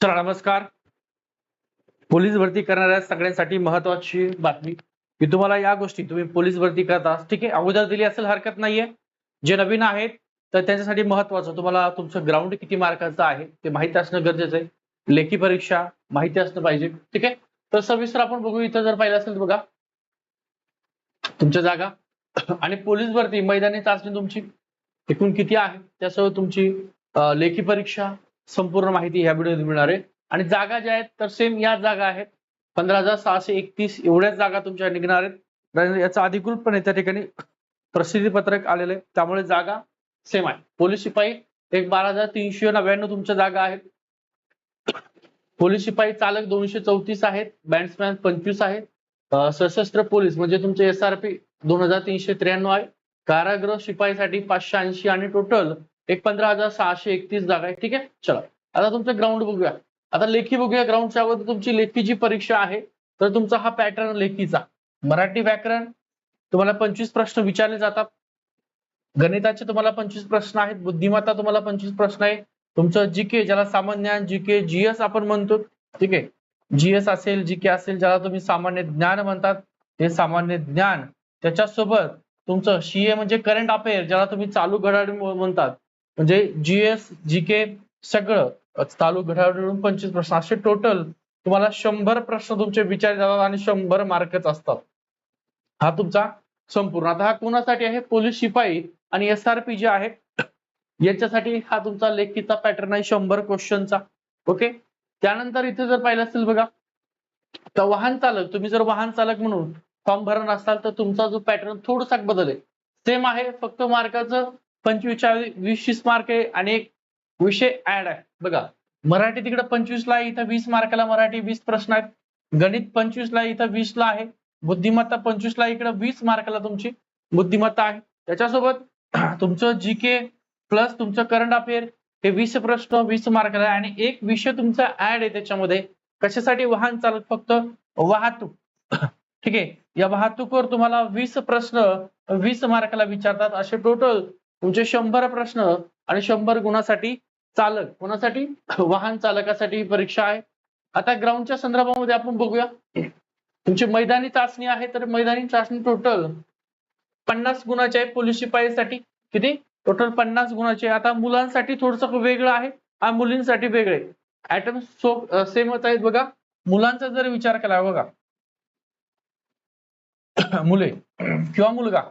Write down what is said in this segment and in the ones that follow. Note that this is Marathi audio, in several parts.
चला नमस्कार. पोलीस भरती करणाऱ्या सगळ्यांसाठी महत्वाची बातमी. की तुम्हाला या गोष्टी तुम्ही पोलीस भरती करता ठीक आहे अगोदर दिली असेल हरकत नाहीये. जे नवीन आहेत तर त्यांच्यासाठी महत्वाचं तुम्हाला तुमचं ग्राउंड किती मार्काचं आहे ते माहिती असणं गरजेचं आहे. लेखी परीक्षा माहिती असणं पाहिजे. ठीक आहे? तर सविस्तर आपण बघू इथं जर पाहिलं असेल तर बघा. तुमच्या जागा. आणि पोलीस भरती मैदानी चाचणी तुमची. एकूण किती आहे? त्यासह तुमची लेखी परीक्षा संपूर्ण माहिती ह्या व्हिडिओत मिळणार आहे. आणि जागा ज्या आहेत तर सेम या जागा आहेत. पंधरा हजार सहाशे एकतीस एवढ्याच जागा तुमच्या निघणार आहेत. याचा अधिकृत अधिकृतपणे त्या ठिकाणी प्रसिद्धी पत्रक आलेलं आहे. त्यामुळे जागा सेम आहे. पोलीस शिपाई एक बारा हजार तीनशे नव्याण्णव तुमच्या जागा आहेत. पोलीस शिपाई चालक दोनशे चौतीस आहेत. बॅट्समॅन पंचवीस आहेत. सशस्त्र पोलीस म्हणजे तुमचे एस आर पी दोन हजार तीनशे त्र्याण्णव आहे. कारागृह शिपाईसाठी पाचशे ऐंशी आणि टोटल एक पंधरा हजार सहाशे एकतीस जागा आहे. ठीक आहे? चला. आता तुमचं ग्राउंड बघूया. आता लेखी बघूया ग्राउंडच्या अगोदर तुमची लेखीची परीक्षा आहे. तर तुमचा हा पॅटर्न लेखीचा. मराठी व्याकरण तुम्हाला पंचवीस प्रश्न विचारले जातात. गणिताचे तुम्हाला पंचवीस प्रश्न आहेत. बुद्धिमत्ता तुम्हाला पंचवीस प्रश्न आहे तुमचं जीके ज्याला सामान्य ज्ञान जीके जीएस आपण म्हणतो. ठीक आहे? जीएस असेल जीके असेल ज्याला तुम्ही सामान्य ज्ञान म्हणतात ते सामान्य ज्ञान. त्याच्यासोबत तुमचं सीए म्हणजे करंट अफेअर ज्याला तुम्ही चालू घडामोडी म्हणतात. म्हणजे जीएस जीके सगळं चालू घडामोडीवरून पंचवीस प्रश्न असे टोटल तुम्हाला शंभर प्रश्न तुमचे विचारले जातात आणि शंभर मार्कच असतात. हा तुमचा संपूर्ण. आता हा कोणासाठी आहे? पोलीस शिपाई आणि एस आर पी जे आहे याच्यासाठी हा तुमचा लेखीचा पॅटर्न आहे शंभर क्वेश्चनचा ओके त्यानंतर इथे जर पाहिलं असेल बघा तर वाहन चालक तुम्ही जर वाहन चालक म्हणून फॉर्म भरणार असाल तर तुमचा जो पॅटर्न थोडासा बदल आहे सेम आहे फक्त मार्काचं पंचवीसच्या वीस वीस मार्क आहे आणि एक विषय ऍड आहे. बघा मराठी तिकडे पंचवीस ला आहे इथं वीस मार्काला मराठी वीस प्रश्न आहेत. गणित पंचवीस ला इथं वीस ला आहे. बुद्धिमत्ता पंचवीस ला इकडे वीस मार्काला तुमची बुद्धिमत्ता आहे. त्याच्यासोबत तुमचं जी के प्लस तुमचं करंट अफेअर हे वीस प्रश्न वीस मार्काला आहे. आणि एक विषय तुमचा ऍड आहे त्याच्यामध्ये. कशासाठी वाहन चालक फक्त वाहतूक? ठीक आहे. या वाहतूकवर तुम्हाला वीस प्रश्न वीस मार्काला विचारतात. असे टोटल तुमचे शंभर प्रश्न आणि शंभर गुणासाठी चालक. कोणासाठी? वाहन चालकासाठी ही परीक्षा आहे. आता ग्राउंडच्या संदर्भामध्ये आपण बघूया. तुमची मैदानी चाचणी आहे तर मैदानी चाचणी टोटल पन्नास गुणाची आहे पोलीस शिपाईसाठी. किती? टोटल पन्नास गुणाची आहे. आता मुलांसाठी थोडस वेगळं आहे आणि मुलींसाठी वेगळे ऍटम सो सेमच आहेत बघा. मुलांचा जर विचार केला बघा. मुले किंवा मुलगा.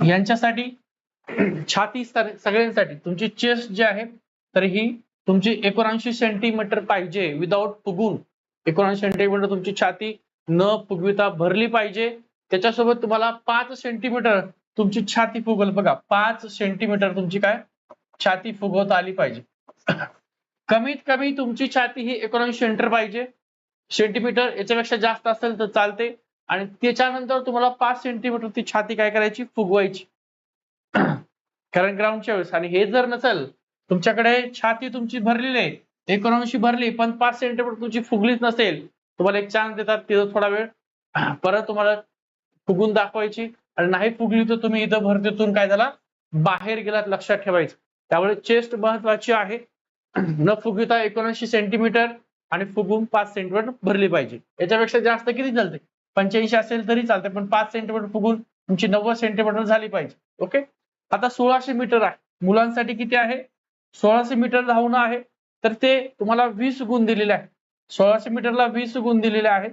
यांच्यासाठी छाती सगळ्यांसाठी तुमची चेस्ट जी आहे तर ही तुमची एकोणऐंशी सेंटीमीटर पाहिजे विदाउट फुगून. एकोणऐंशी सेंटीमीटर तुमची छाती न फुगविता भरली पाहिजे. त्याच्यासोबत तुम्हाला पाच सेंटीमीटर तुमची छाती फुगल. बघा पाच सेंटीमीटर तुमची काय? छाती फुगवता आली पाहिजे. कमीत कमी तुमची छाती ही एकोणऐंशी सेंटर पाहिजे. सेंटीमीटर याच्यापेक्षा जास्त असेल तर चालते. आणि त्याच्यानंतर तुम्हाला पाच सेंटीमीटर ती छाती काय करायची? फुगवायची. कारण ग्राउंडच्या वेळेस. आणि हे जर नसेल तुमच्याकडे छाती तुमची भरलेली आहे. एकोणऐंशी भरली पण पाच सेंटीमीटर तुमची फुगलीच नसेल तुम्हाला एक चान्स देतात तिथं थोडा वेळ. परत तुम्हाला फुगून दाखवायची. आणि नाही फुगली तर तुम्ही इथं भरतीतून काय झाला? बाहेर गेलात लक्षात ठेवायचं. त्यामुळे चेस्ट महत्वाची आहे. न फुगविता एकोणऐंशी सेंटीमीटर आणि फुगून पाच सेंटीमीटर भरली पाहिजे. याच्यापेक्षा जास्त किती चालते पंच्याऐंशी असेल तरी चालते पण पाच सेंटीमीटर फुगून तुमची नव्वद सेंटीमीटर झाली पाहिजे ओके आता सोळाशे मीटर आहे. मुलांसाठी किती आहे? सोळाशे मीटर धावणं आहे. तर ते तुम्हाला वीस गुण दिलेले आहे सोळाशे मीटरला वीस गुण दिलेले आहेत.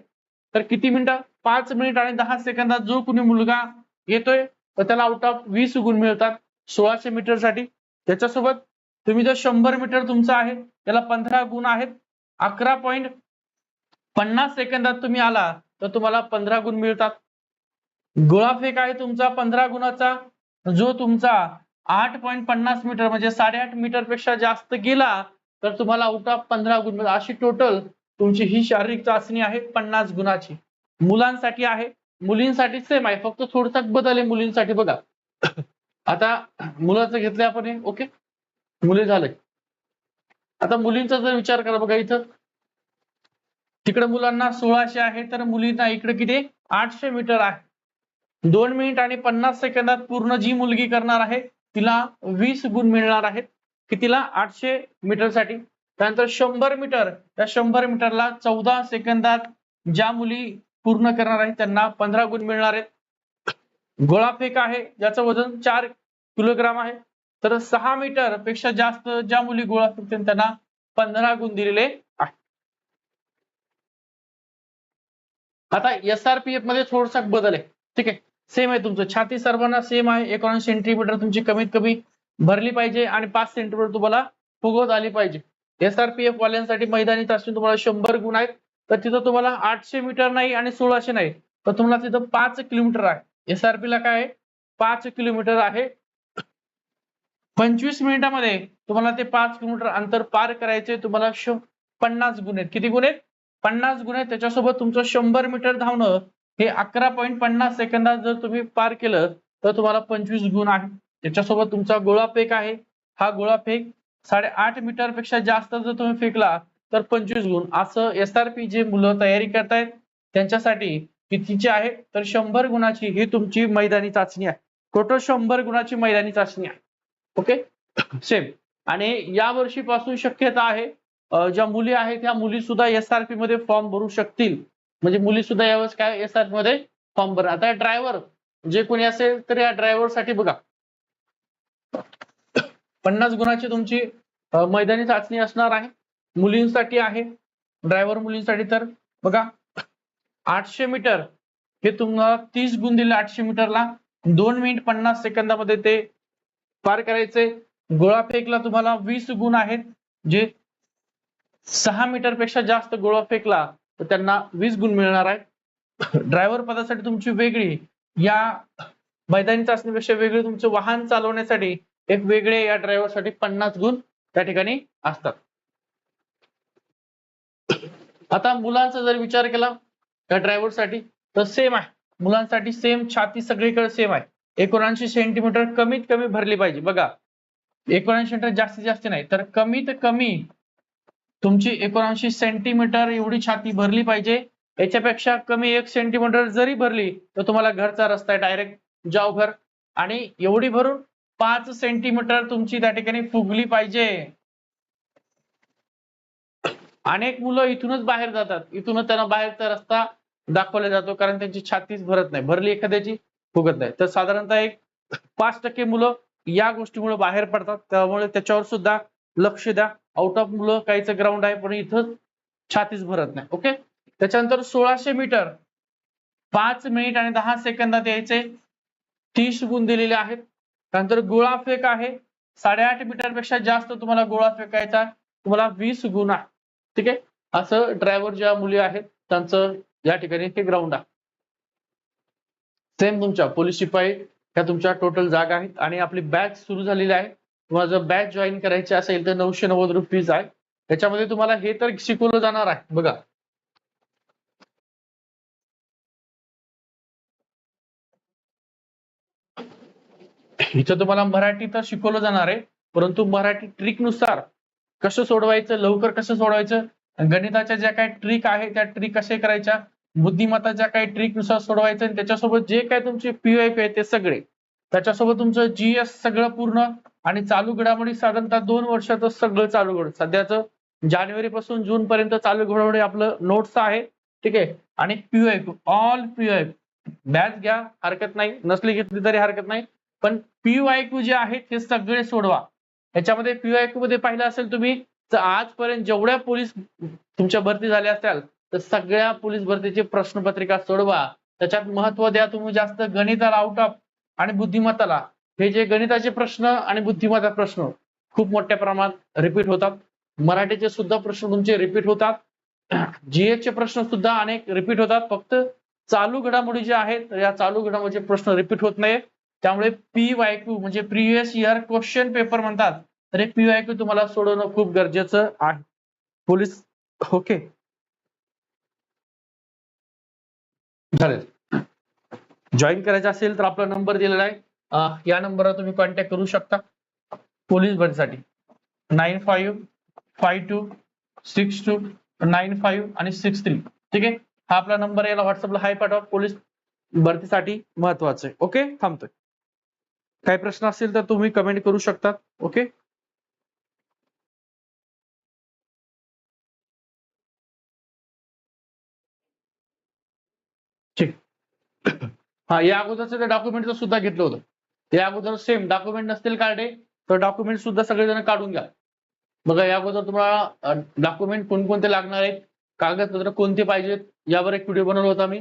तर किती मिनिटं? पाच मिनिट आणि दहा सेकंदात जो कुणी मुलगा येतोय तर त्याला आउट ऑफ वीस गुण मिळतात सोळाशे मीटरसाठी. त्याच्यासोबत तुम्ही जर शंभर मीटर तुमचा आहे त्याला पंधरा गुण आहेत. अकरा पॉईंट पन्नास सेकंदात तुम्ही आला तर तुम्हाला पंधरा गुण मिळतात. गोळाफेक आहे तुमचा पंधरा गुणाचा. जो तुमचा आठ पॉईंट पन्नास मीटर म्हणजे साडेआठ मीटरपेक्षा जास्त गेला तर तुम्हाला आउट ऑफ पंधरा गुण मिळतात. अशी टोटल तुमची ही शारीरिक चाचणी आहे पन्नास गुणाची. मुलांसाठी आहे. मुलींसाठी सेम आहे. फक्त थोडसा बदल आहे मुलींसाठी बघा. आता मुलाचं घेतलं आपण ओके मुली झालंय. आता मुलींचा जर विचार करा बघा इथं. तिकडे मुलांना सोळाशे आहे तर मुलींना इकडे किती? आठशे मीटर आहे. दोन मिनिट आणि पन्नास सेकंदात पूर्ण जी मुलगी करणार आहे तिला वीस गुण मिळणार आहेत. कितीला? आठशे मीटरसाठी त्यानंतर शंभर मीटर. त्या शंभर मीटरला चौदा सेकंदात ज्या मुली पूर्ण करणार आहेत त्यांना पंधरा गुण मिळणार आहेत. गोळाफेक आहे ज्याचं वजन चार किलोग्राम आहे. तर सहा मीटरपेक्षा जास्त ज्या मुली गोळा फेकतील त्यांना पंधरा गुण दिलेले आता एसआरपीएफमध्ये थोडासा बदल आहे. ठीक आहे? सेम आहे तुमचं. छाती सर्वांना सेम आहे. एकोणऐंशी सेंटीमीटर तुमची कमीत कमी भरली पाहिजे आणि पाच सेंटीमीटर तुम्हाला फुगवत आली पाहिजे. एसआरपीएफ वाल्यांसाठी मैदानी चाचणी तुम्हाला शंभर गुण आहेत. तर तिथं तुम्हाला आठशे मीटर नाही आणि सोळाशे नाही. तर तुम्हाला तिथं पाच किलोमीटर आहे. एसआरपी ला काय आहे? पाच किलोमीटर आहे. पंचवीस मिनिटामध्ये तुम्हाला ते पाच किलोमीटर अंतर पार करायचे. तुम्हाला पन्नास गुण आहेत. किती गुण आहेत? पन्नास गुण आहे त्याच्यासोबत तुमचं शंभर मीटर धावणं हे अकरा पॉईंट पन्नास सेकंदात जर तुम्ही पार केलं तर तुम्हाला पंचवीस गुण आहे त्याच्यासोबत तुमचा गोळा फेक आहे. हा गोळा फेक साडेआठ मीटरपेक्षा जास्त जर तुम्ही फेकला तर पंचवीस गुण. असं एस आर पी जे मुलं तयारी करतायत त्यांच्यासाठी कितीची आहे तर शंभर गुणाची ही तुमची मैदानी चाचणी आहे. टोटल शंभर गुणाची मैदानी चाचणी आहे. ओके? सेम. आणि या वर्षीपासून शक्यता आहे ज्या मुली आहेत त्या मुली सुद्धा एसआरपी मध्ये फॉर्म भरू शकतील. म्हणजे मुली सुद्धा यावेळेस काय एसआरपी मध्ये फॉर्म भरा आता ड्रायव्हर जे कोणी असेल तर या ड्रायव्हरसाठी बघा. पन्नास गुणाची तुमची मैदानी चाचणी असणार आहे. मुलींसाठी आहे. ड्रायव्हर मुलींसाठी तर बघा. आठशे मीटर हे तुम्हाला तीस गुण दिले आठशे मीटरला. दोन मिनिट पन्नास सेकंदामध्ये ते पार करायचे. गोळा फेकला तुम्हाला वीस गुण आहेत. जे सहा मीटरपेक्षा जास्त गोळा फेकला तर त्यांना वीस गुण मिळणार आहे ड्रायव्हर पदासाठी तुमची वेगळी या मैदानी चाचणीपेक्षा वेगळी तुमचं वाहन चालवण्यासाठी एक वेगळे या ड्रायव्हरसाठी पन्नास गुण त्या ठिकाणी असतात. आता मुलांचा जर विचार केला या ड्रायव्हरसाठी तर सेम आहे. मुलांसाठी सेम छाती सगळीकडे सेम आहे. एकोणऐंशी सेंटीमीटर कमीत कमी भरली पाहिजे. बघा एकोणऐंशी मीटर जास्तीत जास्त नाही तर कमीत कमी तुमची एकोणऐंशी सेंटीमीटर एवढी छाती भरली पाहिजे. याच्यापेक्षा कमी एक सेंटीमीटर जरी भरली तर तुम्हाला घरचा रस्ता आहे डायरेक्ट जाव घर. आणि एवढी भरून पाच सेंटीमीटर तुमची त्या ठिकाणी फुगली पाहिजे. अनेक मुलं इथूनच बाहेर जातात. इथूनच त्यांना बाहेरचा रस्ता दाखवला जातो कारण त्यांची छातीच भरत नाही. भरली एखाद्याची फुगत नाही. तर साधारणतः एक पाच टक्के मुलं या गोष्टीमुळे बाहेर पडतात. त्यामुळे त्याच्यावर सुद्धा लक्ष द्या. आउट ऑफ मुलं काहीचं ग्राउंड आहे पण इथं छातीच भरत नाही. ओके त्याच्यानंतर सोळाशे मीटर पाच मिनिट आणि दहा सेकंदात यायचे. तीस गुण दिलेले आहेत. त्यानंतर गोळा फेक आहे. साडेआठ मीटरपेक्षा जास्त तुम्हाला गोळा फेकायचा तुम्हाला वीस गुण आहे. ठीक आहे? असं ड्रायव्हर ज्या मुली आहेत त्यांचं या ठिकाणी ते ग्राउंड आहे. सेम तुमच्या. पोलीस शिपाई ह्या तुमच्या टोटल जागा आहेत. आणि आपली बॅच सुरू झालेली आहे. तुम्हाला जर बॅच जॉईन करायची असेल तर नऊशे नव्वद रुपीज आहे. त्याच्यामध्ये तुम्हाला हे तर शिकवलं जाणार आहे. बघा. इथं तुम्हाला मराठी तर शिकवलं जाणार आहे. परंतु मराठी ट्रिकनुसार कसं सोडवायचं लवकर कसं सोडवायचं? गणिताच्या ज्या काही ट्रिक आहे त्या ट्रिक कसे करायच्या? बुद्धिमत्ताच्या काही ट्रिकनुसार सोडवायचं आणि त्याच्यासोबत जे काय तुमचे पीओएफ आहे ते सगळे. त्याच्यासोबत तुमचं जीएस सगळं पूर्ण आणि चालू घडामोडी साधारणतः दोन वर्षाचं सगळं चालू घड. सध्याचं जानेवारी पासून जून पर्यंत चालू घडामोडी आपलं नोट्स आहे. ठीक आहे? आणि पीओएफ ऑल पीओएफ बॅच घ्या हरकत नाही. नसली घेतली तरी हरकत नाही. पण पीओआयक्यू जे आहेत ते सगळे सोडवा. याच्यामध्ये पीओआयक्यू मध्ये पाहिलं असेल तुम्ही तर आजपर्यंत जेवढ्या पोलीस तुमच्या भरती झाल्या असाल तर सगळ्या पोलीस भरतीची प्रश्नपत्रिका सोडवा. त्याच्यात महत्त्व द्या तुम्ही जास्त. गणिताला आउट ऑफ आणि बुद्धिमत्ताला. हे जे गणिताचे प्रश्न आणि बुद्धिमत्ता प्रश्न खूप मोठ्या प्रमाणात रिपीट होतात. मराठीचे सुद्धा प्रश्न तुमचे रिपीट होतात. जीएस चे प्रश्न सुद्धा अनेक रिपीट होतात. फक्त चालू घडामोडी जे आहेत या चालू घडामोडीचे प्रश्न रिपीट होत नाहीत. त्यामुळे पी वायक्यू म्हणजे प्रिव्हियस इयर क्वेश्चन पेपर म्हणतात. तर हे पी वायक्यू तुम्हाला सोडवणं खूप गरजेचं आहे. पोलीस ओके चालेल जॉईन करायचं असेल तर आपला नंबर दिलेला आहे. या नंबरवर तुम्ही कॉन्टॅक्ट करू शकता. पोलीस भरतीसाठी nine five five two six two nine five आणि सिक्स थ्री ठीक आहे? हा आपला नंबर याला व्हॉट्सअपला हाय पाठवा. पोलीस भरतीसाठी महत्वाचं आहे. ओके थांबतोय. काही प्रश्न असतील तर तुम्ही कमेंट करू शकता. ओके हा या अगोदरचं ते डॉक्युमेंट सुद्धा घेतलं होतं. त्या अगोदर सेम डॉक्युमेंट नसतील काढे तर डॉक्युमेंट सुद्धा सगळेजण काढून घ्या. बघा या अगोदर तुम्हाला डॉक्युमेंट कोणकोणते लागणार आहेत कागदपत्र कोणते पाहिजेत यावर एक व्हिडिओ बनवला होता मी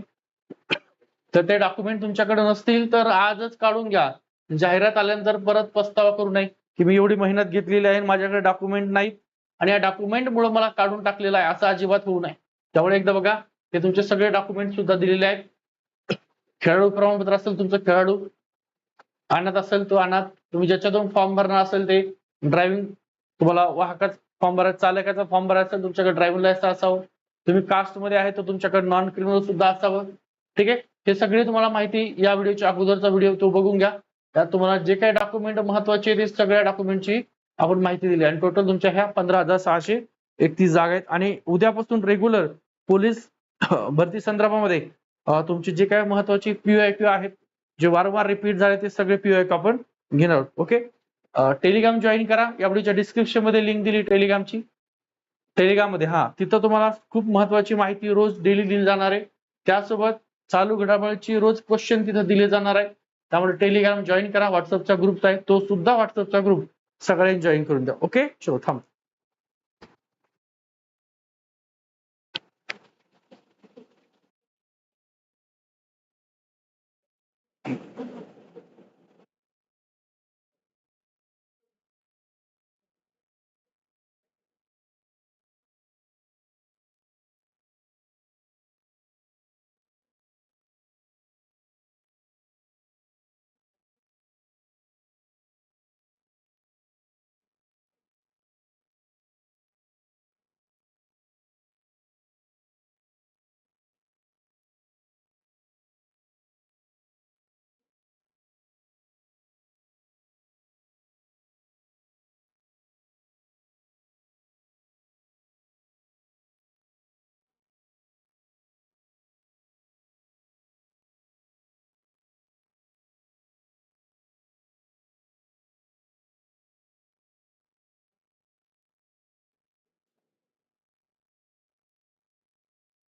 तर ते डॉक्युमेंट तुमच्याकडे नसतील तर आजच काढून घ्या. जाहिरात आल्यानंतर परत पस्तावा करू नये की मी एवढी मेहनत घेतलेली आहे माझ्याकडे डॉक्युमेंट नाहीत आणि या डॉक्युमेंटमुळे मला काढून टाकलेलं आहे असं अजिबात होऊ नये. त्यामुळे एकदा बघा ते तुमचे सगळे डॉक्युमेंट सुद्धा दिलेले आहेत. खेळाडू प्रमाणपत्र असेल तुमचं खेळाडू आणत असेल तो आणत तुम्ही ज्याच्यातून फॉर्म भरणार असेल ते ड्रायव्हिंग तुम्हाला वाहकाच फॉर्म भरायचा चालकाचा फॉर्म भरायचा असेल तुमच्याकडे ड्रायव्हिंग लायसन्स असावं. तुम्ही कास्टमध्ये आहे तर तुमच्याकडे नॉन क्रिमिनल सुद्धा असावं. ठीक आहे? हे सगळे तुम्हाला माहिती या व्हिडिओच्या अगोदरचा व्हिडिओ तो बघून घ्या. त्यात तुम्हाला जे काही डॉक्युमेंट महत्त्वाचे आहेत ते सगळ्या डॉक्युमेंटची आपण माहिती दिली. आणि टोटल तुमच्या ह्या पंधरा हजार सहाशे एकतीस जागा आहेत. आणि उद्यापासून रेग्युलर पोलीस भरती संदर्भामध्ये तुमची जे काही महत्वाची पीओआयक्यू आहेत जे वारंवार रिपीट झाले ते सगळे पीओआयक्यू आपण घेणार आहोत. ओके टेलिग्राम जॉईन करा. या व्हिडिओच्या डिस्क्रिप्शनमध्ये लिंक दिली टेलिग्रामची टेलिग्राममध्ये हा. तिथं तुम्हाला खूप महत्वाची माहिती रोज डेली दिली जाणार आहे. त्यासोबत चालू घडामोडीची रोज क्वेश्चन तिथं दिले जाणार आहे त्यामुळे टेलिग्राम जॉईन करा. व्हॉट्सअपचा ग्रुप आहे. तो सुद्धा व्हॉट्सअपचा ग्रुप सगळ्यांनी जॉईन करून द्या. ओके चलो थांब.